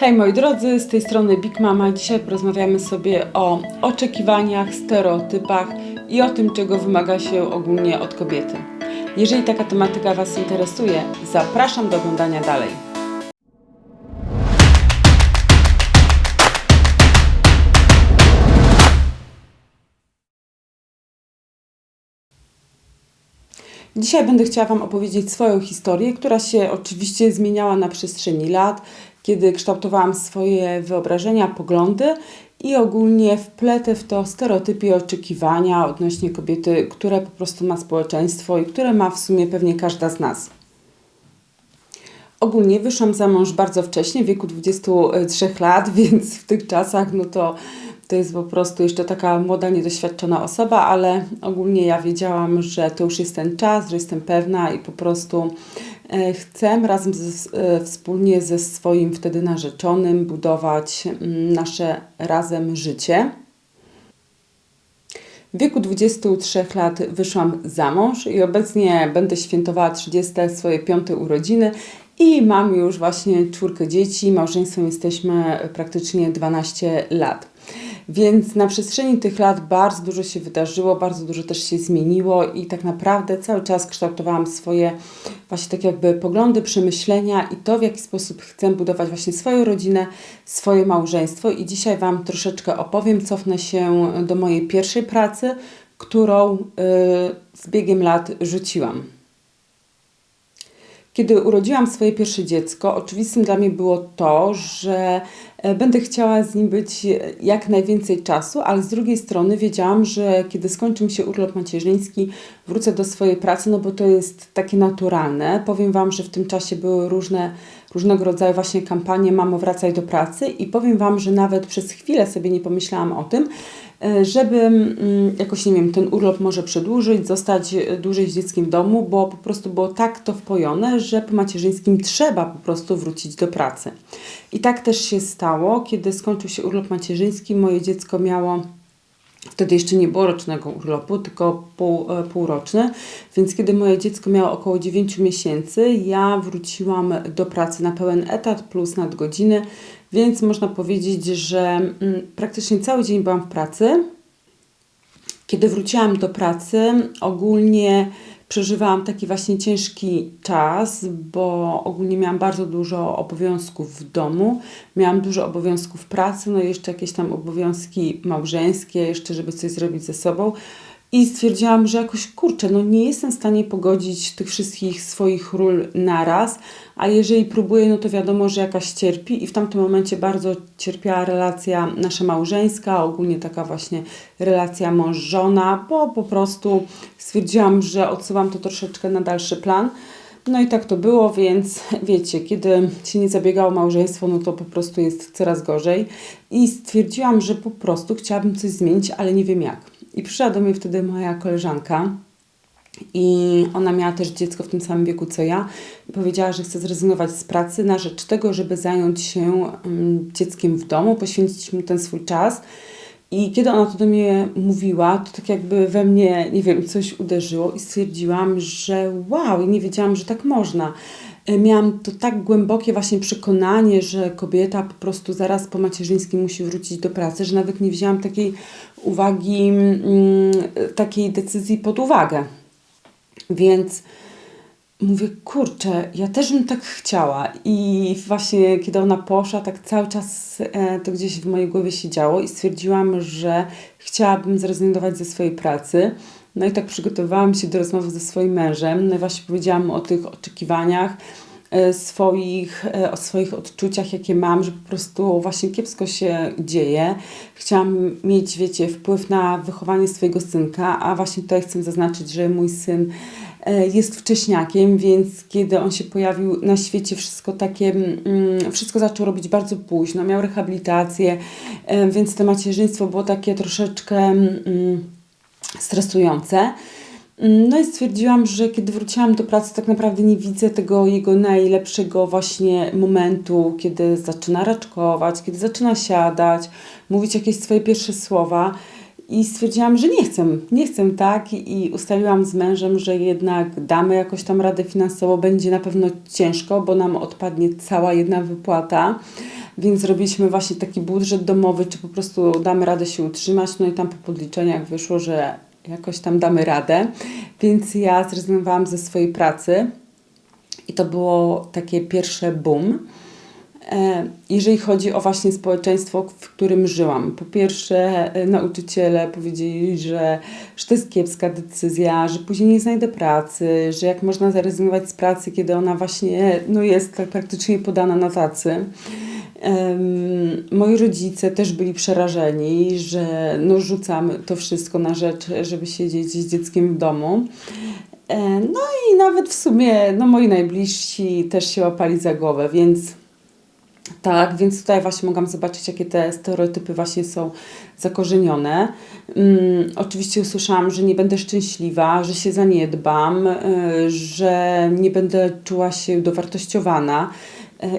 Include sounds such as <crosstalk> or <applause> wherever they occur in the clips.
Hej moi drodzy, z tej strony Big Mama. Dzisiaj porozmawiamy sobie o oczekiwaniach, stereotypach i o tym, czego wymaga się ogólnie od kobiety. Jeżeli taka tematyka Was interesuje, zapraszam do oglądania dalej. Dzisiaj będę chciała Wam opowiedzieć swoją historię, która się oczywiście zmieniała na przestrzeni lat, kiedy kształtowałam swoje wyobrażenia, poglądy i ogólnie wpletę w to stereotypy i oczekiwania odnośnie kobiety, które po prostu ma społeczeństwo i które ma w sumie pewnie każda z nas. Ogólnie wyszłam za mąż bardzo wcześnie, w wieku 23 lat, <laughs> więc w tych czasach no to to jest po prostu jeszcze taka młoda, niedoświadczona osoba, ale ogólnie ja wiedziałam, że to już jest ten czas, że jestem pewna i po prostu e, chcę razem ze, e, wspólnie ze swoim wtedy narzeczonym budować mm, nasze razem życie. W wieku 23 lat wyszłam za mąż i obecnie będę świętowała 30 swoje piąte urodziny i mam już właśnie czwórkę dzieci. Małżeństwem jesteśmy praktycznie 12 lat. Więc na przestrzeni tych lat bardzo dużo się wydarzyło, bardzo dużo też się zmieniło i tak naprawdę cały czas kształtowałam swoje właśnie tak jakby poglądy, przemyślenia i to, w jaki sposób chcę budować właśnie swoją rodzinę, swoje małżeństwo. I dzisiaj Wam troszeczkę opowiem, cofnę się do mojej pierwszej pracy, którą yy, z biegiem lat rzuciłam. Kiedy urodziłam swoje pierwsze dziecko, oczywistym dla mnie było to, że e, będę chciała z nim być jak najwięcej czasu, ale z drugiej strony wiedziałam, że kiedy skończy mi się urlop macierzyński, wrócę do swojej pracy, no bo to jest takie naturalne. Powiem Wam, że w tym czasie były różne, różnego rodzaju właśnie kampanie Mamo wracaj do pracy i powiem Wam, że nawet przez chwilę sobie nie pomyślałam o tym, E, żeby mm, jakoś, nie wiem, ten urlop może przedłużyć, zostać dłużej z dzieckiem w domu, bo po prostu było tak to wpojone, że po macierzyńskim trzeba po prostu wrócić do pracy. I tak też się stało, kiedy skończył się urlop macierzyński, moje dziecko miało Wtedy jeszcze nie było rocznego urlopu, tylko pół, e, więc kiedy moje dziecko miało około 9 miesięcy, ja wróciłam do pracy na pełen etat plus nadgodziny, więc można powiedzieć, że mm, praktycznie cały dzień byłam w pracy. Kiedy wróciłam do pracy, ogólnie przeżywałam taki właśnie ciężki czas, bo ogólnie miałam bardzo dużo obowiązków w domu, miałam dużo obowiązków pracy, no i jeszcze jakieś tam obowiązki małżeńskie, jeszcze żeby coś zrobić ze sobą. I stwierdziłam, że jakoś kurczę, no nie jestem w stanie pogodzić tych wszystkich swoich ról naraz, a jeżeli próbuję, no to wiadomo, że jakaś cierpi i w tamtym momencie bardzo cierpiała relacja nasza małżeńska, ogólnie taka właśnie relacja mąż-żona, bo po prostu stwierdziłam, że odsuwam to troszeczkę na dalszy plan. No i tak to było, więc <laughs> wiecie, kiedy się nie zabiegało małżeństwo, no to po prostu jest coraz gorzej. I stwierdziłam, że po prostu chciałabym coś zmienić, ale nie wiem jak. I przyszła do mnie wtedy moja koleżanka i ona miała też dziecko w tym samym wieku co ja. Powiedziała, że chce zrezygnować z pracy na rzecz tego, żeby zająć się dzieckiem w domu, poświęcić mu ten swój czas. I kiedy ona to do mnie mówiła, to tak jakby we mnie, nie wiem, coś uderzyło i stwierdziłam, że wow, i nie wiedziałam, że tak można. E, miałam to tak głębokie właśnie przekonanie, że kobieta po prostu zaraz po macierzyńskim musi wrócić do pracy, że nawet nie wzięłam takiej uwagi, mm, takiej decyzji pod uwagę. Więc mówię, kurczę, ja też bym tak chciała. I właśnie kiedy ona poszła, tak cały czas e, to gdzieś w mojej głowie się działo i stwierdziłam, że chciałabym zrezygnować ze swojej pracy. No i tak przygotowałam się do rozmowy ze swoim mężem. No i właśnie powiedziałam o tych oczekiwaniach e, swoich, e, o swoich odczuciach, jakie mam, że po prostu właśnie kiepsko się dzieje. Chciałam mieć, wiecie, wpływ na wychowanie swojego synka, a właśnie tutaj chcę zaznaczyć, że mój syn e, jest wcześniakiem, więc kiedy on się pojawił na świecie, wszystko takie, mm, wszystko zaczął robić bardzo późno, miał rehabilitację, więc to macierzyństwo było takie troszeczkę mm, stresujące. No i stwierdziłam, że kiedy wróciłam do pracy, tak naprawdę nie widzę tego jego najlepszego właśnie momentu, kiedy zaczyna raczkować, kiedy zaczyna siadać, mówić jakieś swoje pierwsze słowa. I stwierdziłam, że nie chcę, nie chcę tak i ustaliłam z mężem, że jednak damy jakoś tam radę finansowo, będzie na pewno ciężko, bo nam odpadnie cała jedna wypłata więc zrobiliśmy właśnie taki budżet domowy, czy po prostu damy radę się utrzymać. No i tam po podliczeniach wyszło, że jakoś tam damy radę, więc ja zrezygnowałam ze swojej pracy i to było takie pierwsze boom. E, jeżeli chodzi o właśnie społeczeństwo, w którym żyłam. Po pierwsze, e, nauczyciele powiedzieli, że, że to jest kiepska decyzja, że później nie znajdę pracy, że jak można zrezygnować z pracy, kiedy ona właśnie no, jest tak praktycznie podana na tacy. Moi rodzice też byli przerażeni, że no, rzucam to wszystko na rzecz, żeby siedzieć z dzieckiem w domu. No i nawet w sumie no, moi najbliżsi też się łapali za głowę, więc tak, więc tutaj właśnie mogłam zobaczyć, jakie te stereotypy właśnie są zakorzenione. Um, oczywiście usłyszałam, że nie będę szczęśliwa, że się zaniedbam, y, że nie będę czuła się dowartościowana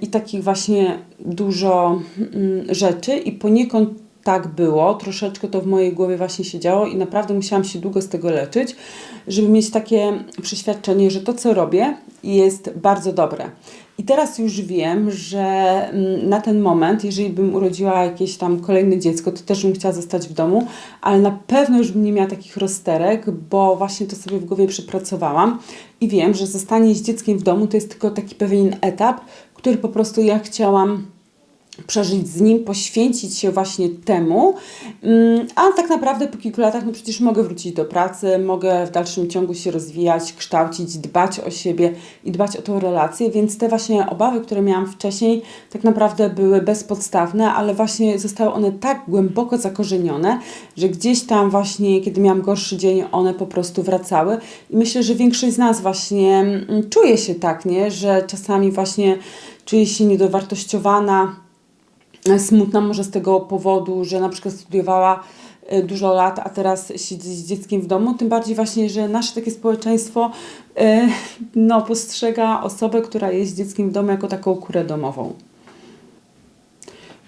i takich właśnie dużo y, rzeczy i poniekąd tak było, troszeczkę to w mojej głowie właśnie się działo i naprawdę musiałam się długo z tego leczyć, żeby mieć takie przeświadczenie, że to co robię jest bardzo dobre. I teraz już wiem, że mm, na ten moment, jeżeli bym urodziła jakieś tam kolejne dziecko, to też bym chciała zostać w domu, ale na pewno już bym nie miała takich rozterek, bo właśnie to sobie w głowie przepracowałam i wiem, że zostanie z dzieckiem w domu to jest tylko taki pewien etap, który po prostu ja chciałam przeżyć z nim, poświęcić się właśnie temu, mm, a tak naprawdę po kilku latach, no przecież mogę wrócić do pracy, mogę w dalszym ciągu się rozwijać, kształcić, dbać o siebie i dbać o tą relację, więc te właśnie obawy, które miałam wcześniej, tak naprawdę były bezpodstawne, ale właśnie zostały one tak głęboko zakorzenione, że gdzieś tam właśnie, kiedy miałam gorszy dzień, one po prostu wracały. I myślę, że większość z nas właśnie mm, czuje się tak, nie, że czasami właśnie czuje się niedowartościowana, smutna może z tego powodu, że na przykład studiowała e, dużo lat, a teraz siedzi z dzieckiem w domu, tym bardziej właśnie, że nasze takie społeczeństwo e, no, postrzega osobę, która jest dzieckiem w domu jako taką kurę domową.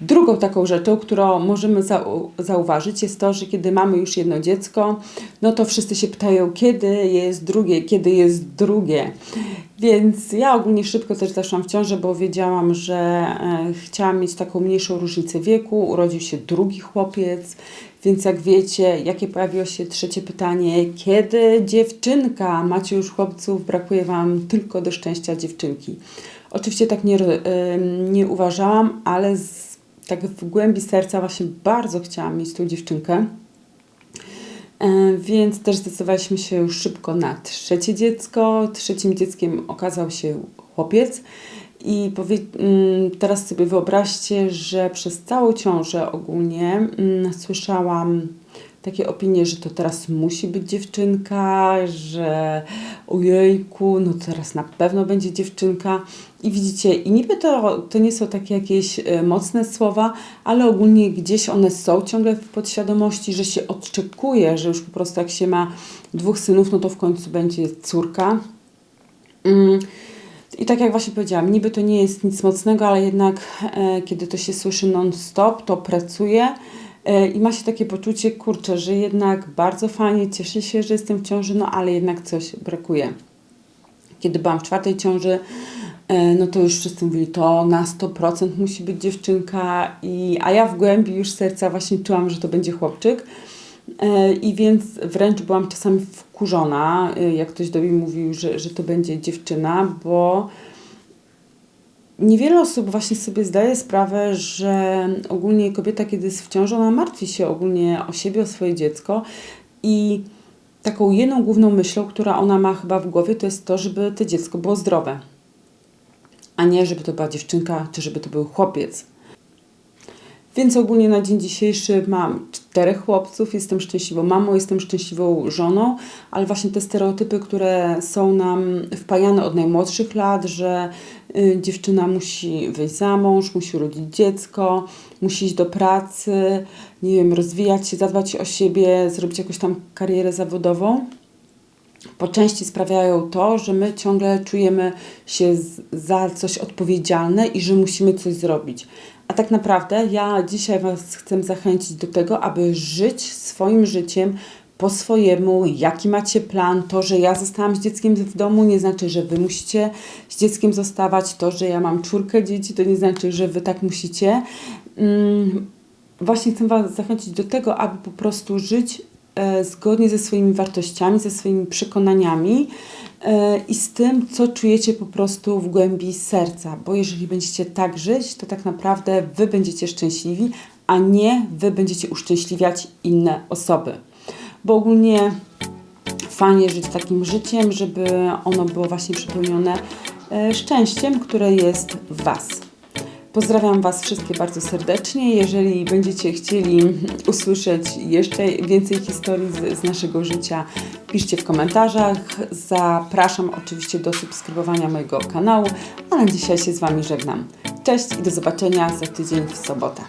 Drugą taką rzeczą, którą możemy zau zauważyć, jest to, że kiedy mamy już jedno dziecko, no to wszyscy się pytają, kiedy jest drugie, kiedy jest drugie. Więc ja ogólnie szybko też zaszłam w ciążę, bo wiedziałam, że e, chciałam mieć taką mniejszą różnicę wieku. Urodził się drugi chłopiec, więc jak wiecie, jakie pojawiło się trzecie pytanie, kiedy dziewczynka? Macie już chłopców, brakuje Wam tylko do szczęścia dziewczynki. Oczywiście tak nie, nie uważałam, ale z tak w głębi serca właśnie bardzo chciałam mieć tą dziewczynkę. E, więc też zdecydowaliśmy się już szybko na trzecie dziecko. Trzecim dzieckiem okazał się chłopiec. I powie, mm, teraz sobie wyobraźcie, że przez całą ciążę ogólnie mm, słyszałam takie opinie, że to teraz musi być dziewczynka, że ojejku, no teraz na pewno będzie dziewczynka. I widzicie, i niby to, to nie są takie jakieś e, mocne słowa, ale ogólnie gdzieś one są ciągle w podświadomości, że się oczekuje, że już po prostu jak się ma dwóch synów, no to w końcu będzie córka. Mm. I tak jak właśnie powiedziałam, niby to nie jest nic mocnego, ale jednak e, kiedy to się słyszy non-stop, to pracuje i ma się takie poczucie, kurczę, że jednak bardzo fajnie, cieszę się, że jestem w ciąży, no ale jednak coś brakuje. Kiedy byłam w czwartej ciąży, e, no to już wszyscy mówili, to na 100% musi być dziewczynka, i, a ja w głębi już serca właśnie czułam, że to będzie chłopczyk. E, I więc wręcz byłam czasami wkurzona, jak ktoś do mnie mówił, że, że to będzie dziewczyna, bo Niewiele osób właśnie sobie zdaje sprawę, że ogólnie kobieta, kiedy jest w ciąży, ona martwi się ogólnie o siebie, o swoje dziecko i taką jedną główną myślą, która ona ma chyba w głowie, to jest to, żeby to dziecko było zdrowe, a nie żeby to była dziewczynka, czy żeby to był chłopiec. Więc ogólnie na dzień dzisiejszy mam czterech chłopców, jestem szczęśliwą mamą, jestem szczęśliwą żoną, ale właśnie te stereotypy, które są nam wpajane od najmłodszych lat, że y, dziewczyna musi wyjść za mąż, musi urodzić dziecko, musi iść do pracy, nie wiem, rozwijać się, zadbać o siebie, zrobić jakąś tam karierę zawodową, po części sprawiają to, że my ciągle czujemy się za coś odpowiedzialne i że musimy coś zrobić. A tak naprawdę ja dzisiaj Was chcę zachęcić do tego, aby żyć swoim życiem po swojemu, jaki macie plan. To, że ja zostałam z dzieckiem w domu, nie znaczy, że wy musicie z dzieckiem zostawać. To, że ja mam czwórkę dzieci, to nie znaczy, że wy tak musicie. Mm, Właśnie chcę Was zachęcić do tego, aby po prostu żyć zgodnie ze swoimi wartościami, ze swoimi przekonaniami e, i z tym, co czujecie po prostu w głębi serca. Bo jeżeli będziecie tak żyć, to tak naprawdę Wy będziecie szczęśliwi, a nie Wy będziecie uszczęśliwiać inne osoby. Bo ogólnie fajnie żyć takim życiem, żeby ono było właśnie przepełnione e, szczęściem, które jest w Was. Pozdrawiam Was wszystkie bardzo serdecznie. Jeżeli będziecie chcieli usłyszeć jeszcze więcej historii z, z naszego życia, piszcie w komentarzach. Zapraszam oczywiście do subskrybowania mojego kanału, a na dzisiaj się z Wami żegnam. Cześć i do zobaczenia za tydzień w sobotę.